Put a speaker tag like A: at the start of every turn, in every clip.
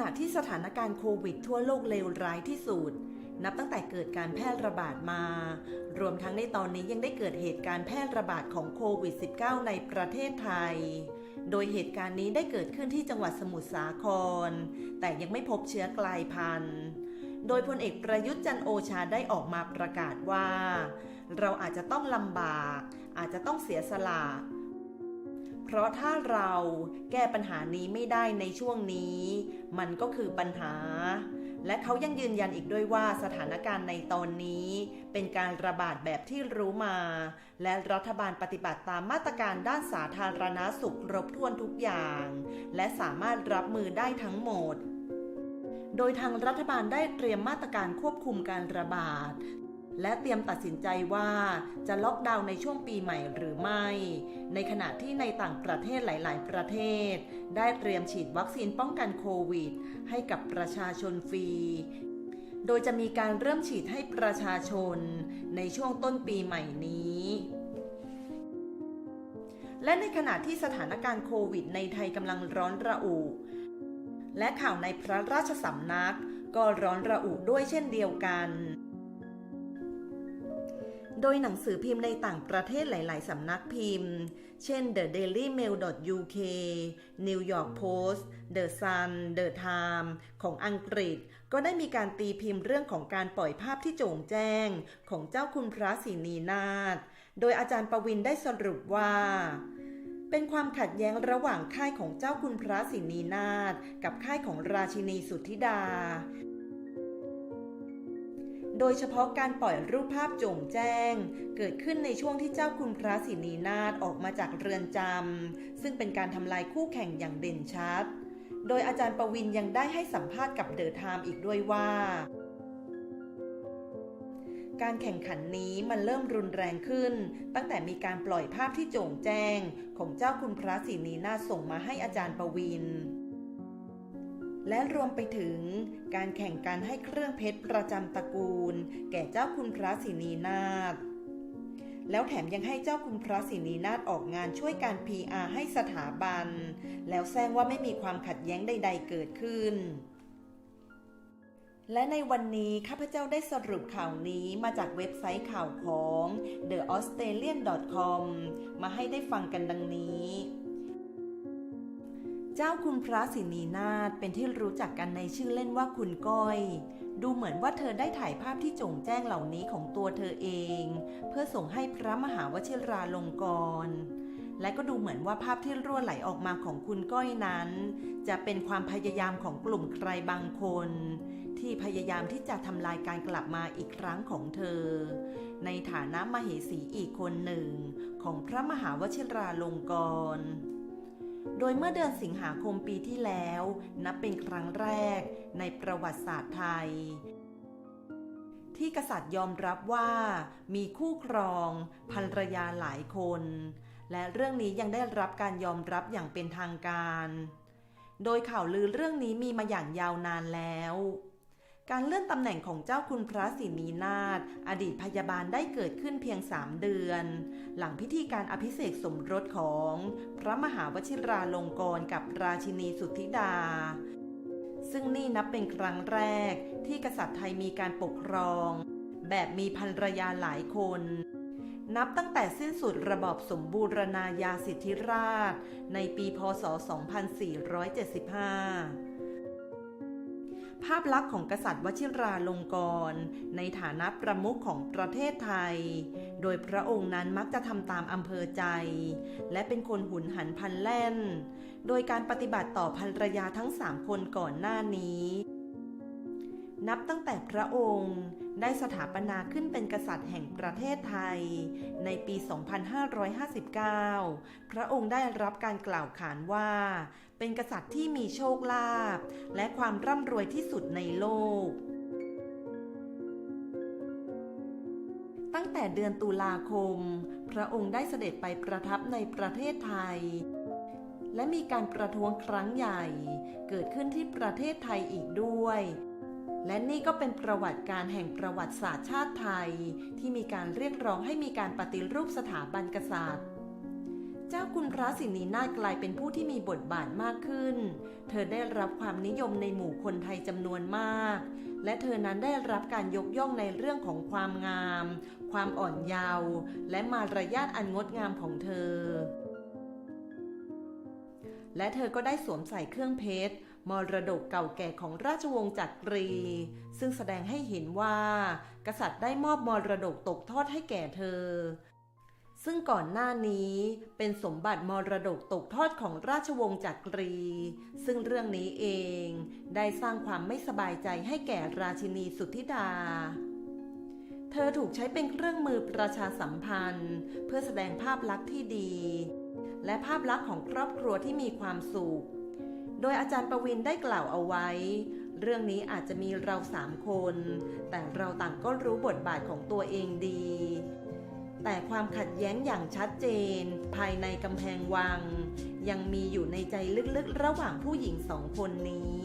A: ณะที่สถานการณ์โควิดทั่วโลกเลวร้ายที่สุด นับตั้งแต่เกิดการแพร่ระบาดมา รวมทั้งในตอนนี้ยังได้เกิดเหตุการณ์แพร่ระบาดของโควิด -19 ในประเทศไทย โดยเหตุการณ์นี้ได้เกิดขึ้นที่จังหวัดสมุทรสาคร แต่ยังไม่พบเชื้อกลายพันธุ์ โดยพลเอกประยุทธ์จันโอชาได้ออกมาประกาศว่า เราอาจจะต้องลำบาก อาจจะต้องเสียสละ เพราะถ้าเราแก้ปัญหานี้ไม่ได้ในช่วงนี้ มันก็คือปัญหา และเขายังยืนยันอีกด้วยว่าสถานการณ์ในตอนนี้ เป็นการระบาดแบบที่รู้มา และรัฐบาลปฏิบัติตามมาตรการด้านสาธารณาสุขครบถ้วนทุกอย่าง และสามารถรับมือได้ทั้งหมด โดยทางรัฐบาลได้เตรียมมาตรการควบคุมการระบาด และเตรียมตัดสินใจว่าจะล็อกดาวน์ในช่วงปีใหม่หรือไม่ ในขณะที่ในต่างประเทศหลาย ๆ ประเทศ ได้เตรียมฉีดวัคซีนป้องกันโควิด ให้กับประชาชนฟรี โดยจะมีการเริ่มฉีดให้ประชาชนในช่วงต้นปีใหม่นี้และในขณะที่สถานการณ์โควิดในไทยกำลังร้อนระอุ และข่าวในพระราชสำนักก็ร้อนระอุด้วยเช่นเดียวกัน โดยหนังสือพิมพ์ในต่างประเทศหลาย ๆ สำนักพิมพ์ เช่น The Daily Mail UK New York Post The Sun The Times ของอังกฤษ ก็ได้มีการตีพิมพ์เรื่องของการปล่อยภาพที่โจ่งแจ้ง ของเจ้าคุณพระศรีนีนาถโดยอาจารย์ประวินได้สรุปว่าเป็นความขัดแย้งระหว่างค่ายของเจ้าคุณพระศรีนีนาถกับค่ายของราชินีสุทธิดา โดยเฉพาะการปล่อยรูปภาพโจ่งแจ้ง เกิดขึ้นในช่วงที่เจ้าคุณพระศรีนีนาถออกมาจากเรือนจำซึ่งเป็นการทำลายคู่แข่งอย่างเด่นชัด โดยอาจารย์ประวินยังได้ให้สัมภาษณ์กับเดอะไทม์อีกด้วยว่า การแข่งขันนี้มันเริ่มรุนแรงขึ้น ตั้งแต่มีการปล่อยภาพที่โจ่งแจ้ง ของเจ้าคุณพระศรีนีนาถส่งมาให้อาจารย์ประวิน และรวมไปถึงการแข่งการให้เครื่องเพชรประจำตระกูล แก่เจ้าคุณพระศรีนีนาถแล้วแถมยังให้เจ้าคุณพระศรีนีนาถออกงานช่วยการ PR ให้สถาบัน แล้วแซงว่าไม่มีความขัดแย้งใด ๆ เกิดขึ้น และในวันนี้ข้าพเจ้าได้สรุปข่าวนี้มาจากเว็บไซต์ข่าวของ The Australian.com มาให้ได้ฟังกันดังนี้ เจ้าคุณพระศรีนีนาถเป็นที่รู้จักกันในชื่อเล่นว่าคุณก้อย ดูเหมือนว่าเธอได้ถ่ายภาพที่จงแจ้งเหล่านี้ของตัวเธอเอง เพื่อส่งให้พระมหาวชิราลงกรณ์และก็ดูเหมือนว่าภาพที่รั่วไหลออกมาของคุณก้อยนั้น จะเป็นความพยายามของกลุ่มใครบางคน ที่พยายามที่จะทำลายการกลับมาอีกครั้งของเธอ ในฐานะมเหสีอีกคนหนึ่ง ของพระมหาวชิราลงกรณ์ โดยเมื่อเดือนสิงหาคมปีที่แล้ว นับเป็นครั้งแรกในประวัติศาสตร์ไทย ที่กษัตริย์ยอมรับว่ามีคู่ครองภรรยาหลายคน และเรื่องนี้ยังได้รับการยอมรับอย่างเป็นทางการ โดยข่าวลือเรื่องนี้มีมาอย่างยาวนานแล้ว การเลื่อนตำแหน่งของเจ้าคุณพระศรีนีนาถอดีตพยาบาลได้เกิดขึ้นเพียงสามเดือน หลังพิธีการอภิเษกสมรสของ พระมหาวชิราลงกรณ์กับราชินีสุทธิดา ซึ่งนี่นับเป็นครั้งแรกที่กษัตริย์ไทยมีการปกครอง แบบมีภรรยาหลายคนนับตั้งแต่สิ้นสุดระบอบสมบูรณาญาสิทธิราช ในปีพศ 2475 ภาพลักษณ์ของกษัตริย์วชิราลงกรณ์ในฐานะประมุขของประเทศไทย โดยพระองค์นั้นมักจะทำตามอำเภอใจ และเป็นคนหุนหันพันแล่น โดยการปฏิบัติต่อภรรยาทั้งสามคนก่อนหน้านี้ นับตั้งแต่พระองค์ ได้สถาปนาขึ้นเป็นกษัตริย์แห่งประเทศไทย ในปี 2559 พระองค์ได้รับการกล่าวขานว่า เป็นกษัตริย์ที่มีโชคลาภและความร่ำรวยที่สุดในโลก ตั้งแต่เดือนตุลาคม พระองค์ได้เสด็จไปประทับในประเทศไทยและมีการประท้วงครั้งใหญ่ เกิดขึ้นที่ประเทศไทยอีกด้วย และนี่ก็เป็นประวัติการแห่งประวัติศาสตร์ชาติไทย ที่มีการเรียกร้องให้มีการปฏิรูปสถาบันกษัตริย์ เจ้าคุณพระสินีนาถกลายเป็นผู้ที่มีบทบาทมากขึ้น เธอได้รับความนิยมในหมู่คนไทยจำนวนมาก และเธอนั้นได้รับการยกย่องในเรื่องของความงาม ความอ่อนเยาว์และมารยาทอันงดงามของเธอ และเธอก็ได้สวมใส่เครื่องเพชรมรดกเก่าแก่ของราชวงศ์จักรี ซึ่งแสดงให้เห็นว่า กษัตริย์ได้มอบมรดกตกทอดให้แก่เธอ ซึ่งก่อนหน้านี้เป็นสมบัติมรดกตกทอดของราชวงศ์จักรี ซึ่งเรื่องนี้เองได้สร้างความไม่สบายใจให้แก่ราชินีสุทธิดาเธอถูกใช้เป็นเครื่องมือประชาสัมพันธ์ เพื่อแสดงภาพลักษณ์ที่ดี และภาพลักษณ์ของครอบครัวที่มีความสุข โดยอาจารย์ประวินได้กล่าวเอาไว้ เรื่องนี้อาจจะมีเราสามคน แต่เราต่างก็รู้บทบาทของตัวเองดี แต่ความขัดแย้งอย่างชัดเจน ภายในกำแพงวัง ยังมีอยู่ในใจลึกๆ ระหว่างผู้หญิงสองคนนี้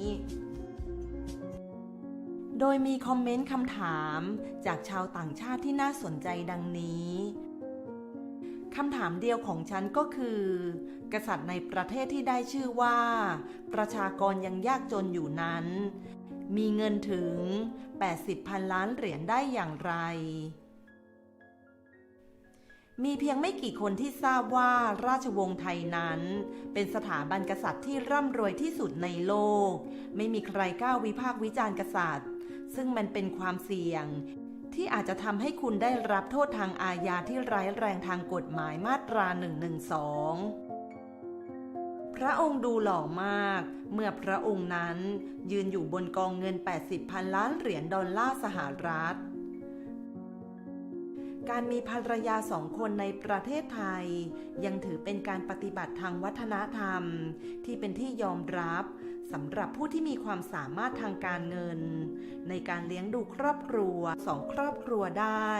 A: โดยมีคอมเมนต์คำถามจากชาวต่างชาติที่น่าสนใจดังนี้ คำถามเดียวของฉันก็คือ กษัตริย์ในประเทศที่ได้ชื่อว่า ประชากรยังยากจนอยู่นั้น มีเงินถึง 80พันล้านเหรียญได้อย่างไร มีเพียงไม่กี่คนที่ทราบว่าราชวงศ์ไทยนั้น เป็นสถาบันกษัตริย์ที่ร่ำรวยที่สุดในโลก ไม่มีใครกล้าวิพากษ์วิจารณ์กษัตริย์ ซึ่งมันเป็นความเสี่ยง ที่อาจจะทำให้คุณได้รับโทษทางอาญาที่ร้ายแรงทางกฎหมายมาตรา 112 พระองค์ดูหล่อมาก เมื่อพระองค์นั้นยืนอยู่บนกองเงิน 80พันล้านเหรียญดอลลาร์สหรัฐ การมีภรรยาสองคนในประเทศไทย ยังถือเป็นการปฏิบัติทางวัฒนธรรม ที่เป็นที่ยอมรับ สำหรับผู้ที่มีความสามารถทางการเงิน ในการเลี้ยงดูครอบครัวสองครอบครัวได้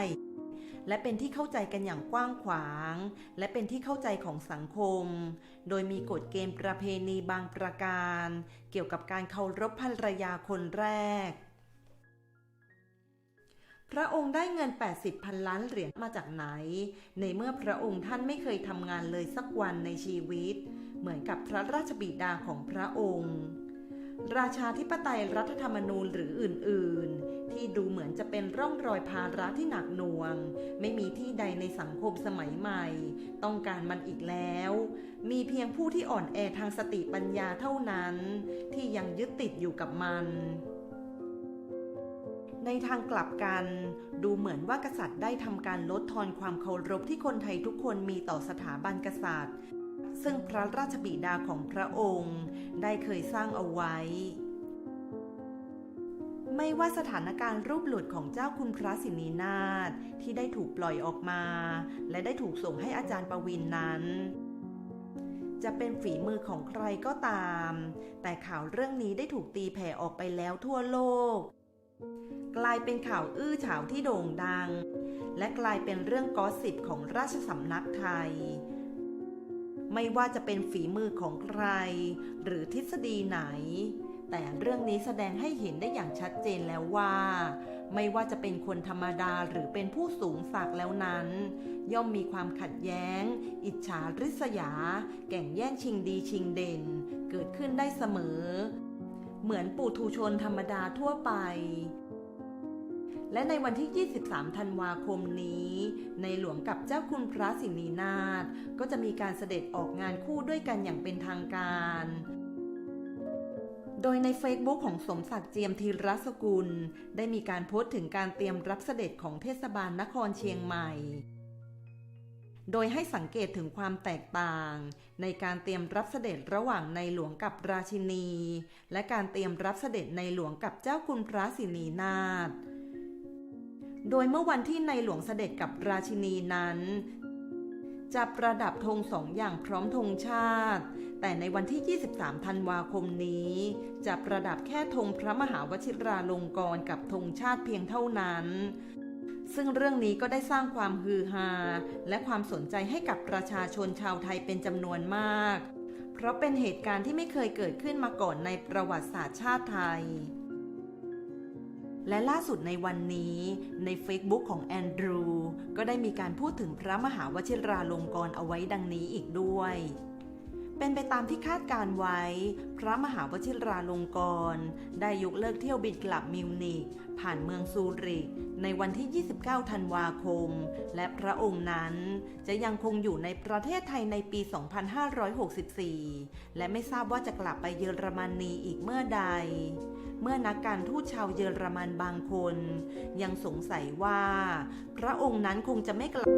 A: และเป็นที่เข้าใจกันอย่างกว้างขวาง และเป็นที่เข้าใจของสังคม โดยมีกฎเกณฑ์ประเพณีบางประการ เกี่ยวกับการเคารพภรรยาคนแรก พระองค์ได้เงิน 80 พันล้านเหรียญมาจากไหน ในเมื่อพระองค์ท่านไม่เคยทำงานเลยสักวันในชีวิต เหมือนกับพระราชบิดาของพระองค์ ราชาธิปไตยรัฐธรรมนูญหรืออื่น ๆ ที่ดูเหมือนจะเป็นร่องรอยภาระที่หนักหน่วง ไม่มีที่ใดในสังคมสมัยใหม่ ต้องการมันอีกแล้ว มีเพียงผู้ที่อ่อนแอทางสติปัญญาเท่านั้น ที่ยังยึดติดอยู่กับมันในทางกลับกัน ดูเหมือนว่ากษัตริย์ได้ทำการลดทอนความเคารพที่คนไทยทุกคนมีต่อสถาบันกษัตริย์ ซึ่งพระราชบิดาของพระองค์ ได้เคยสร้างเอาไว้ ไม่ว่าสถานการณ์รูปหลุดของเจ้าคุณพระสินีนาถที่ได้ถูกปล่อยออกมา และได้ถูกส่งให้อาจารย์ประวินนั้นจะเป็นฝีมือของใครก็ตาม แต่ข่าวเรื่องนี้ได้ถูกตีแผ่ออกไปแล้วทั่วโลก กลายเป็นข่าวอื้อฉาวที่โด่งดัง และกลายเป็นเรื่องกอสิบของราชสำนักไทย ไม่ว่าจะเป็นฝีมือของใคร หรือทฤษฎีไหน แต่เรื่องนี้แสดงให้เห็นได้อย่างชัดเจนแล้วว่า ไม่ว่าจะเป็นคนธรรมดาหรือเป็นผู้สูงศักดิ์แล้วนั้น ย่อมมีความขัดแย้ง อิจฉาริษยา แก่งแย่งชิงดีชิงเด่น เกิดขึ้นได้เสมอ เหมือนปุถุชนธรรมดาทั่วไป และในวันที่ 23 ธันวาคมนี้ ในหลวงกับเจ้าคุณพระสินีนาถก็จะมีการเสด็จออกงานคู่ด้วยกันอย่างเป็นทางการ โดยใน Facebook ของสมศักดิ์เจียมธีรสกุล ได้มีการโพสต์ถึงการเตรียมรับเสด็จของเทศบาลนครเชียงใหม่โดยให้สังเกตถึงความแตกต่าง ในการเตรียมรับเสด็จระหว่างในหลวงกับราชินี และการเตรียมรับเสด็จในหลวงกับเจ้าคุณพระสินีนาถ โดยเมื่อวันที่ในหลวงเสด็จกับราชินีนั้น จะประดับธงสองอย่างพร้อมธงชาติ แต่ในวันที่ 23 ธันวาคมนี้ จะประดับแค่ธงพระมหาวชิราลงกรณ์กับธงชาติเพียงเท่านั้น ซึ่งเรื่องนี้ก็ได้สร้างความฮือฮา และความสนใจให้กับประชาชนชาวไทยเป็นจำนวนมาก เพราะเป็นเหตุการณ์ที่ไม่เคยเกิดขึ้นมาก่อนในประวัติศาสตร์ชาติไทย และล่าสุดในวันนี้ใน Facebook ของแอนดรูก็ได้มีการพูดถึงพระมหาวชิราลงกรณ์เอาไว้ดังนี้อีกด้วย เป็นไปตามที่คาดการไว้ พระมหาวชิราลงกรณ์ได้ยกเลิกเที่ยวบินกลับมิวนิกผ่านเมืองซูริก ในวันที่ 29 ธันวาคม และพระองค์นั้นจะยังคงอยู่ในประเทศไทยในปี 2564 และไม่ทราบว่าจะกลับไปเยอรมนีอีกเมื่อใด เมื่อนักการทูตชาวเยอรมันบางคน ยังสงสัยว่า พระองค์นั้นคงจะไม่กลับ